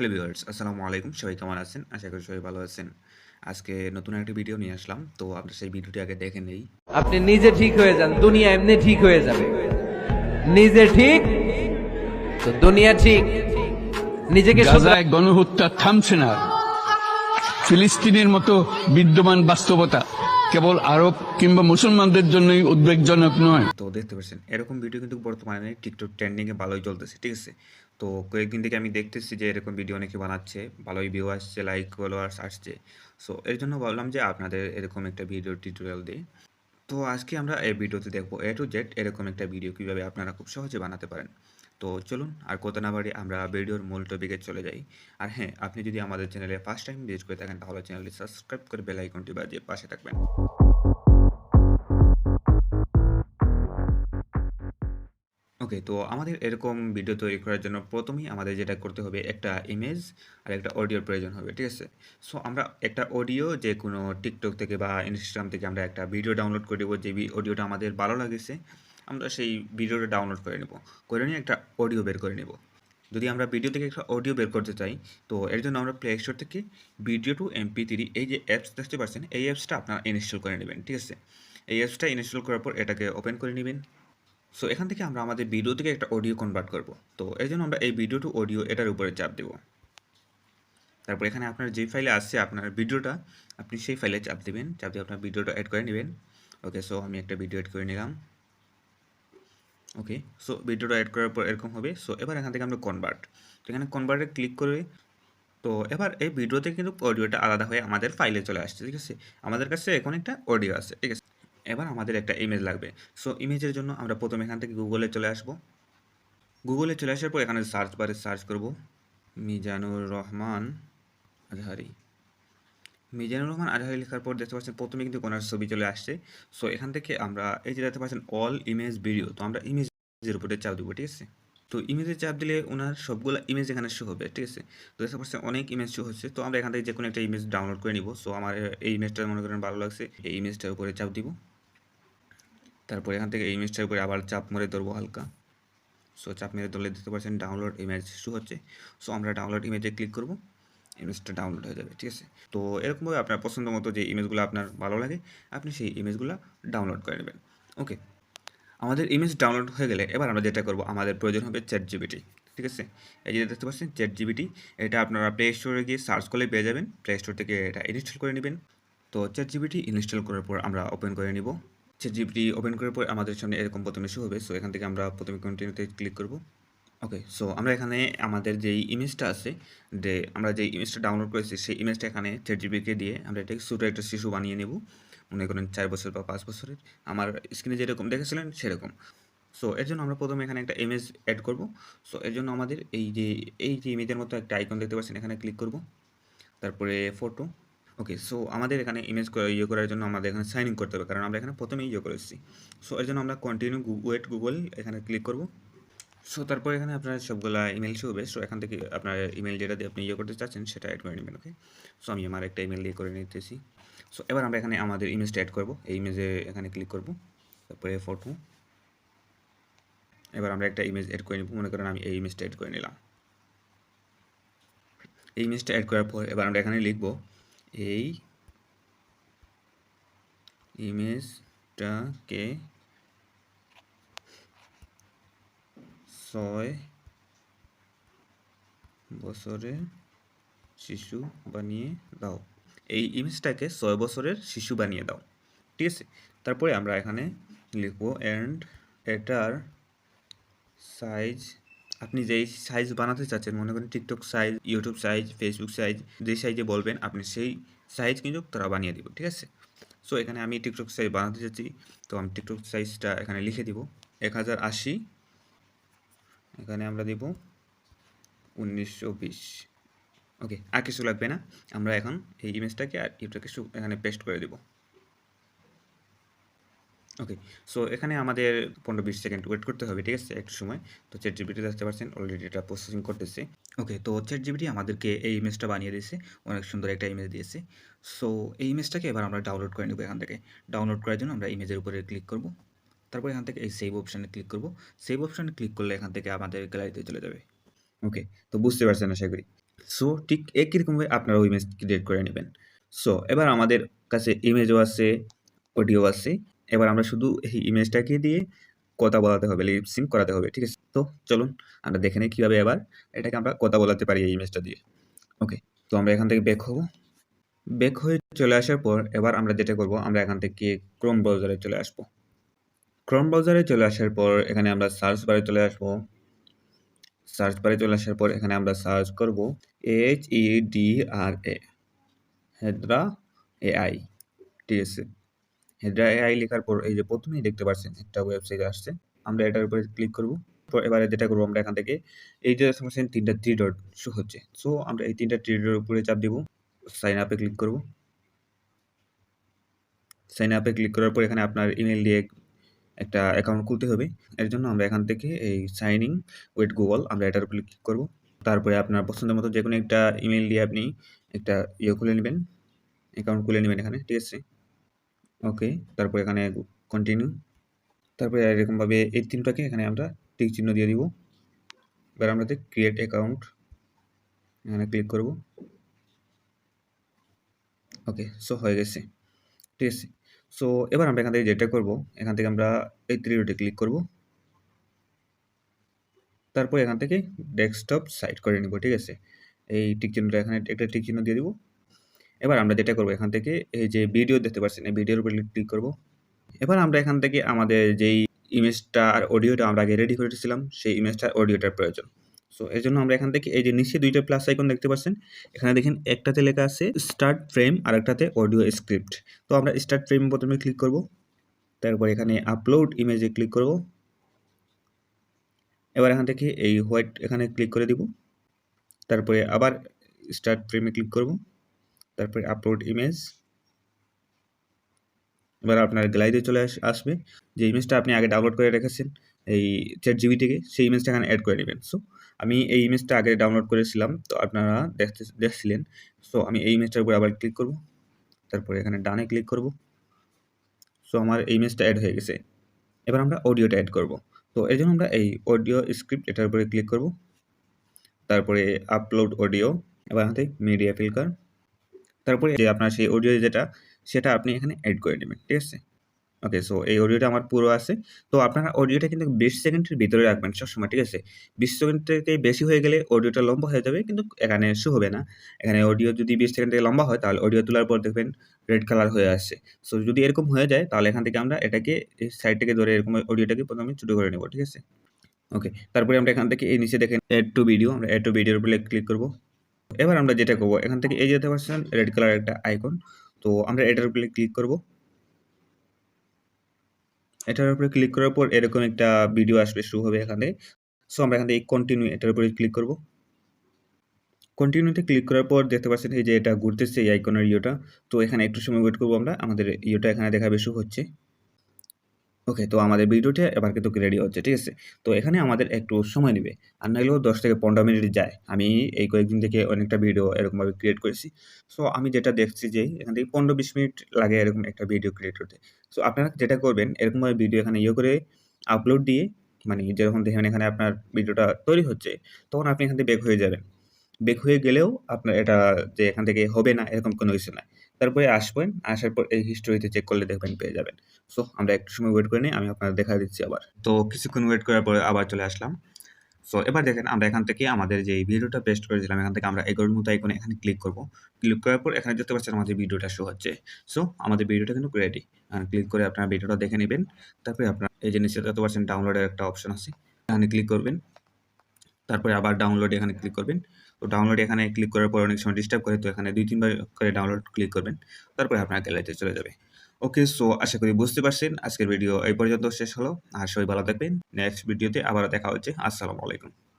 Hello viewers আসসালামু আলাইকুম সবাই কেমন আছেন? আশা করি সবাই ভালো আছেন। আজকে নতুন একটা ভিডিও নিয়ে আসলাম। তো আপনারা সেই ভিডিওটি আগে দেখে নেই। আপনি নিজে ঠিক হয়ে যান। দুনিয়া এমনি ঠিক হয়ে যাবে। নিজে ঠিক? তো দুনিয়া ঠিক। নিজেকে গাজায় গণহত্যা থামছে না। ফিলিস্তিনের মতো বিদ্যমান বাস্তবতা কেবল আরব কিংবা মুসলমানদের জন্যই উদ্বেগজনক নয়। তো দেখতে পাচ্ছেন এরকম ভিডিও কিন্তু বর্তমানে টিকটক ট্রেন্ডিংয়ে ভালোই চলতেছে ঠিক আছে? তো কয়েকদিন থেকে আমি দেখতেছি যে এরকম ভিডিও অনেকে বানাচ্ছে, ভালোই ভিউ আসছে লাইক ফলোয়ার্স আসছে। সো এর জন্য ভাবলাম যে আপনাদের এরকম একটা ভিডিও টিউটোরিয়াল দিই। তো আজকে আমরা এই ভিডিওতে দেখব এ টু জেড এরকম একটা ভিডিও কীভাবে আপনারা খুব সহজে বানাতে পারেন। তো চলুন, আর কত না বাড়ি আমরা ভিডিওর মূল টপিকে চলে যাই। আর হ্যাঁ আপনি যদি আমাদের চ্যানেলে ফার্স্ট টাইম ভিজিট করে থাকেন, তাহলে চ্যানেলটি সাবস্ক্রাইব করে বেল আইকনটি বাজিয়ে পাশে থাকবেন। ওকে তো আমাদের এরকম ভিডিও তৈরি করার জন্য প্রথমেই আমাদের যেটা করতে হবে, একটা ইমেজ আর একটা অডিওর প্রয়োজন হবে, ঠিক আছে? সো আমরা একটা অডিও যে কোনো টিকটক থেকে বা ইনস্টাগ্রাম থেকে আমরা একটা ভিডিও ডাউনলোড করে দেবো যে অডিওটা আমাদের ভালো লাগেছে, আমরা সেই ভিডিওটা ডাউনলোড করে নেব। করে নিয়ে একটা অডিও বের করে নেব। যদি আমরা ভিডিও থেকে একটা অডিও বের করতে চাই, তো এর জন্য আমরা প্লে স্টোর থেকে ভিডিও টু এমপি থ্রি এই যে অ্যাপস দেখতে পাচ্ছেন, এই অ্যাপসটা আপনারা ইনস্টল করে নেবেন, ঠিক আছে? এই অ্যাপসটা ইনস্টল করার পর এটাকে ওপেন করে নেবেন। সো এখান থেকে আমরা আমাদের ভিডিও থেকে একটা অডিও কনভার্ট করব। তো এর জন্য আমরা এই ভিডিও টু অডিও এটার উপরে চাপ দেব। তারপর এখানে আপনার যে ফাইলে আসছে আপনার ভিডিওটা আপনি সেই ফাইলে চাপ দেবেন। চাপ দিয়ে আপনার ভিডিওটা অ্যাড করে নেবেন। ওকে সো আমি একটা ভিডিও অ্যাড করে নিলাম। ওকে সো ভিডিওটা অ্যাড করার পর এরকম হবে। সো এবার এখান থেকে আমরা কনভার্ট তো, এখানে কনভার্টে ক্লিক করে, তো এবার এই ভিডিওতে কিন্তু অডিওটা আলাদা হয়ে আমাদের ফাইলে চলে আসছে, ঠিক আছে? আমাদের কাছে এখন একটা অডিও আছে, ঠিক আছে? এবার আমাদের একটা ইমেজ লাগবে। সো ইমেজের জন্য আমরা প্রথমে এখান থেকে গুগলে চলে আসব। গুগলে চলে আসার পর এখানে সার্চ বারে সার্চ করব। মিজানুর রহমান আজহারি। মিজানুর রহমান আজহারি লেখার পর দেখতে পাচ্ছেন প্রথমে কিন্তু ওনার ছবি চলে আসছে। সো এখান থেকে আমরা এই যে দেখতে পাচ্ছেন অল ইমেজ ভিডিও তো আমরা ইমেজের উপরে চাপ দেবো, ঠিক আছে? তো ইমেজে চাপ দিলে ওনার সবগুলো ইমেজ এখানে শো হবে, ঠিক আছে? তো দেখতে পাচ্ছেন অনেক ইমেজ শো হচ্ছে। তো আমরা এখান থেকে যে কোনো একটা ইমেজ ডাউনলোড করে নিব। সো আমার এই ইমেজটা মনে করেন ভালো লাগছে, এই ইমেজটার উপরে চাপ দিব। তারপর এখান থেকে ইমেজটার উপরে আবার চাপ মেরে ধরবো হালকা। সো চাপ মেরে ধরলে দেখতে পাচ্ছেন ডাউনলোড ইমেজ শো হচ্ছে। সো আমরা ডাউনলোড ইমেজে ক্লিক করব। ইমেজটা ডাউনলোড হয়ে যাবে, ঠিক আছে? তো এরকমভাবে আপনার পছন্দ মতো যে ইমেজগুলো আপনার ভালো লাগে, আপনি সেই ইমেজগুলো ডাউনলোড করে নেবেন। ওকে আমাদের ইমেজ ডাউনলোড হয়ে গেলে এবার আমরা যেটা করব, আমাদের প্রয়োজন হবে চ্যাট জিবিটি ঠিক আছে? এই যে দেখতে পাচ্ছেন চ্যাট জিবিটি এটা আপনারা প্লে স্টোরে গিয়ে সার্চ করলে পেয়ে যাবেন। প্লে স্টোর থেকে এটা ইনস্টল করে নেবেন। তো চ্যাট জিবিটি ইনস্টল করার পর আমরা ওপেন করে নিব। চ্যাট জিবিটি ওপেন করার পর আমাদের সামনে এরকম প্রথমে শো হবে সো এখান থেকে আমরা প্রথমে কন্টিনিউতে ক্লিক করব। ওকে সো আমরা এখানে আমাদের যেই ইমেজটা আছে, যে আমরা যে ইমেজটা ডাউনলোড করেছি, সেই ইমেজটা এখানে চ্যাট জিবিকে দিয়ে আমরা এটাকে ছোটো একটা শিশু বানিয়ে নেব। মনে করেন চার বছর বা পাঁচ বছরের। আমার স্ক্রিনে যেরকম দেখেছিলেন, সেরকম। সো এর জন্য আমরা প্রথমে এখানে একটা ইমেজ অ্যাড করব। সো এর জন্য আমাদের এই যে এই যে ইমেজের মতো একটা আইকন দেখতে পাচ্ছেন, এখানে ক্লিক করব। তারপরে ফটো ওকে সো আমাদের এখানে ইমেজ ইয়ে করার জন্য আমাদের এখানে সাইন ইন করতে হবে, কারণ আমরা এখানে প্রথমেই ইয়ে করে এসেছি। সো এর জন্য আমরা কন্টিনিউ ওয়েট গুগল এখানে ক্লিক করব। সো তারপর এখানে আপনার সবগুলা ইমেল শো হবে। সো এখান থেকে আপনার ইমেল যেটা দিয়ে আপনি ইয়ে করতে চাচ্ছেন, সেটা অ্যাড করে নেবেন ওকে সো আমি আমার একটা ইমেল দিয়ে করে নিতেছি। সো এবার আমরা এখানে আমাদের ইমেজটা অ্যাড করব। এই ইমেজে এখানে ক্লিক করব। তারপরে ফটো এবার আমরা একটা ইমেজ অ্যাড করে নিব। মনে করেন আমি এই ইমেজটা অ্যাড করে নিলাম। এই ইমেজটা অ্যাড করার পর এবার আমরা এখানে লিখব এই ইমেজটাকে ছয় বছরের শিশু বানিয়ে দাও। এই ইমেজটাকে ছয় বছরের শিশু বানিয়ে দাও। ঠিক আছে? তারপরে আমরা এখানে লিখব অ্যান্ড এটার সাইজ আপনি যেই সাইজ বানাতে চাচ্ছেন, মনে করেন TikTok size YouTube size Facebook size যেই সাইজে বলবেন, আপনি সেই সাইজ কিন্তু তারা বানিয়ে দিব, ঠিক আছে? সো এখানে আমি টিকটক সাইজ বানাতে চাচ্ছি তো আমি টিকটক সাইজটা এখানে লিখে দিব। এক হাজার আশি, এখানে আমরা দিব উনিশশো বিশ। ওকে আর কিছু লাগবে না। আমরা এখন এই ইমেজটাকে আর ইউটাকে এখানে পেস্ট করে দেব। ওকে সো এখানে আমাদের পনেরো বিশ সেকেন্ড ওয়েট করতে হবে, ঠিক আছে? একটু সময়। তো চ্যাট জিবিটি দেখতে পাচ্ছেন অলরেডি এটা প্রসেসিং করতেছে। ওকে তো চ্যাট জিবিটি আমাদেরকে এই ইমেজটা বানিয়ে দিয়েছে। অনেক সুন্দর একটা ইমেজ দিয়েছে। সো এই ইমেজটাকে এবার আমরা ডাউনলোড করে নেব এখান থেকে। ডাউনলোড করার জন্য আমরা ইমেজের উপরে ক্লিক করব। তারপর এখান থেকে এই সেভ অপশানে ক্লিক করব। সেভ অপশানে ক্লিক করলে এখান থেকে আমাদের গ্যালারিতে চলে যাবে। ওকে তো বুঝতে পারছেন আশা করি। সো ঠিক একই রকমভাবে আপনারাও ইমেজ ক্রিয়েট করে নেবেন। সো এবার আমাদের কাছে ইমেজও আছে অডিও আছে। এবার আমরা শুধু এই ইমেজটাকে দিয়ে কথা বলাতে হবে লিপসিং করাতে হবে, ঠিক আছে? তো চলুন আমরা দেখে নিই কীভাবে এবার এটাকে আমরা কথা বলাতে পারি এই ইমেজটা দিয়ে। ওকে তো আমরা এখান থেকে ব্যাক হব। ব্যাক হয়ে চলে আসার পর এবার আমরা যেটা করব, আমরা এখান থেকে ক্রোম ব্রাউজারে চলে আসব। ক্রোম ব্রাউজারে চলে আসার পর এখানে আমরা সার্চ বারে চলে আসব। সার্চ বারে চলে আসার পর এখানে আমরা সার্চ করব H E D R A Hedra AI ঠিক আছে? হেদ্রা এআই লেখার পর এই যে প্রথমেই দেখতে পাচ্ছেন একটা ওয়েবসাইট আসছে, আমরা এটার উপরে ক্লিক করব। এবারে যেটা করব আমরা এখান থেকে এই যে দেখতে তিনটা থ্রি ডট শো হচ্ছে। সো আমরা এই তিনটা থ্রি ডটের উপরে চাপ দিব সাইন আপে ক্লিক করব। সাইন আপে ক্লিক করার পর এখানে আপনার ইমেল দিয়ে একটা অ্যাকাউন্ট খুলতে হবে। এর জন্য আমরা এখান থেকে এই সাইন ইন উইথ গুগল আমরা এটার উপরে ক্লিক করব। তারপরে আপনার পছন্দের মতো যে কোনো একটা ইমেল দিয়ে আপনি একটা ইয়ে খুলে নেবেন অ্যাকাউন্ট খুলে নেবেন এখানে, ঠিক আছে? ওকে তারপর এখানে কন্টিনিউ তারপরে এরকমভাবে এই তিনটাকে এখানে আমরা টিক চিহ্ন দিয়ে দিব। এবার আমরা ক্রিয়েট অ্যাকাউন্ট এখানে ক্লিক করব। ওকে সো হয়ে গেছে। ঠিক আছে। সো এবার আমরা এখান থেকে যেটা করব, এখান থেকে আমরা এই থ্রিডোতে ক্লিক করব। তারপর এখান থেকে ডেস্কটপ সাইট করে নিব, ঠিক আছে? এই টিক চিহ্নটা এখানে একটা টিক চিহ্ন দিয়ে দিব। এবার আমরা যেটা করব এখান থেকে, এই যে ভিডিও দেখতে পাচ্ছেন, এই ভিডিওর উপরে ক্লিক করব। এবার আমরা এখান থেকে আমাদের যেই ইমেজটা আর অডিওটা আমরা আগে রেডি করেছিলাম সেই ইমেজটা অডিওটার প্রয়োজন। সো এই জন্য আমরা এখান থেকে এই যে নিচে দুইটা প্লাস আইকন দেখতে পাচ্ছেন, এখানে দেখেন একটাতে লেখা আছে স্টার্ট ফ্রেম আর একটাতে অডিও স্ক্রিপ্ট তো আমরা স্টার্ট ফ্রেম প্রথমে ক্লিক করব, তারপর এখানে আপলোড ইমেজে ক্লিক করব। এবার এখান থেকে এই হোয়াইট এখানে ক্লিক করে দিব, তারপরে আবার স্টার্ট ফ্রেমে ক্লিক করব। তারপরে আপলোড ইমেজ এবার আপনার গ্যালারিতে চলে আস, আসবে। যে ইমেজটা আপনি আগে ডাউনলোড করে রেখেছেন, এই চ্যাট জিবি থেকে সেই ইমেজটা এখানে অ্যাড করে নেবেন। সো আমি এই ইমেজটা আগে ডাউনলোড করেছিলাম, তো আপনারা দেখতে, দেখছিলেন। সো আমি এই ইমেজটার উপর আবার ক্লিক করব। তারপরে এখানে ডানে ক্লিক করব। সো আমার এই ইমেজটা অ্যাড হয়ে গেছে। এবার আমরা অডিওটা অ্যাড করব। তো এই জন্য আমরা এই অডিও স্ক্রিপ্ট এটার উপরে ক্লিক করব। তারপরে আপলোড অডিও এবার হাতে মিডিয়া ফিল্টার তারপরে যে আপনার সেই অডিও যেটা, সেটা আপনি এখানে অ্যাড করে নেবেন, ঠিক আছে? ওকে সো এই অডিওটা আমার পুরো আছে। তো আপনারা অডিওটা কিন্তু বিশ সেকেন্ডের ভিতরে রাখবেন সবসময়, ঠিক আছে? বিশ সেকেন্ড থেকে বেশি হয়ে গেলে অডিওটা লম্বা হয়ে যাবে, কিন্তু এখানে শো হবে না। এখানে অডিও যদি বিশ সেকেন্ড থেকে লম্বা হয়, তাহলে অডিও তোলার পর দেখবেন রেড কালার হয়ে আসছে। সো যদি এরকম হয়ে যায়, তাহলে এখান থেকে আমরা এটাকে সাইড থেকে ধরে এরকম অডিওটাকে প্রথমে ছোটো করে নেব, ঠিক আছে? ওকে তারপরে আমরা এখান থেকে এই নিচে দেখেন অ্যাড টু ভিডিও আমরা অ্যাড টু ভিডিওর উপরে ক্লিক করব। এবার আমরা যেটা করব, এখান থেকে এই যেতে পারছেন রেড কালার একটা আইকন তো আমরা এটার উপরে ক্লিক করব। এটার উপরে ক্লিক করার পর এরকম একটা ভিডিও আসবে, শুরু হবে এখানে। সো আমরা এখান থেকে কন্টিনিউ এটার উপরে ক্লিক করব। কন্টিনিউতে ক্লিক করার পর দেখতে পাচ্ছেন, এই যে এটা ঘুরতেছে এই আইকনের ইয়েটা। তো এখানে একটু সময় ওয়েট করব আমরা, আমাদের ইয়েটা এখানে দেখাবে শুরু হচ্ছে। ওকে তো আমাদের ভিডিওটা এবার কিন্তু রেডি হচ্ছে, ঠিক আছে? তো এখানে আমাদের একটু সময় নেবে। আর নাহলেও দশ থেকে পনেরো মিনিট যায়। আমি এই কয়েকদিন থেকে অনেকটা ভিডিও এরকমভাবে ক্রিয়েট করেছি। সো আমি যেটা দেখছি যে এখান থেকে পনেরো বিশ মিনিট লাগে এরকম একটা ভিডিও ক্রিয়েট করতে সো আপনারা যেটা করবেন, এরকমভাবে ভিডিও এখানে ইয়ে করে আপলোড দিয়ে মানে যেরকম দেখেন এখানে আপনার ভিডিওটা তৈরি হচ্ছে, তখন আপনি এখান থেকে বেক হয়ে যাবেন। বেক হয়ে গেলেও আপনার এটা যে এখান থেকে হবে না, এরকম কোনো কিছু নাই তারপরে আসবেন, আসার পর এই হিস্টোরিতে চেক করলে দেখবেন পেয়ে যাবেন। সো আমরা একটু সময় ওয়েট করে নিই, আমি আপনাদের দেখা দিচ্ছি আবার। তো কিছুক্ষণ ওয়েট করার পরে আবার চলে আসলাম। সো এবার দেখেন আমরা এখান থেকে আমাদের যে ভিডিওটা পেস্ট করেছিলাম, এখান থেকে আমরা এগোর মতো আইকনে এখানে ক্লিক করব। ক্লিক করার পর এখানে দেখতে পাচ্ছেন আমাদের ভিডিওটা শো হচ্ছে। সো আমাদের ভিডিওটা কিন্তু রেডি এখানে ক্লিক করে আপনারা ভিডিওটা দেখে নেবেন। তারপরে আপনার এই নিচে দেখতে পাচ্ছেন ডাউনলোডের একটা অপশন আছে। এখানে ক্লিক করবেন। তারপরে আবার ডাউনলোড এখানে ক্লিক করবেন। তো ডাউনলোড এখানে ক্লিক করার পর অনেক সময় ডিস্টার্ব করে, তো এখানে দুই, তিনবার করে ডাউনলোড ক্লিক করবেন। তারপরে আপনার গ্যালারিতে চলে যাবে। ওকে সো আশা করি বুঝতে পারছেন। আজকের ভিডিও এই পর্যন্ত শেষ হলো। আর সবাই ভালো থাকবেন। নেক্সট ভিডিওতে আবার দেখা হচ্ছে। আসসালামু আলাইকুম।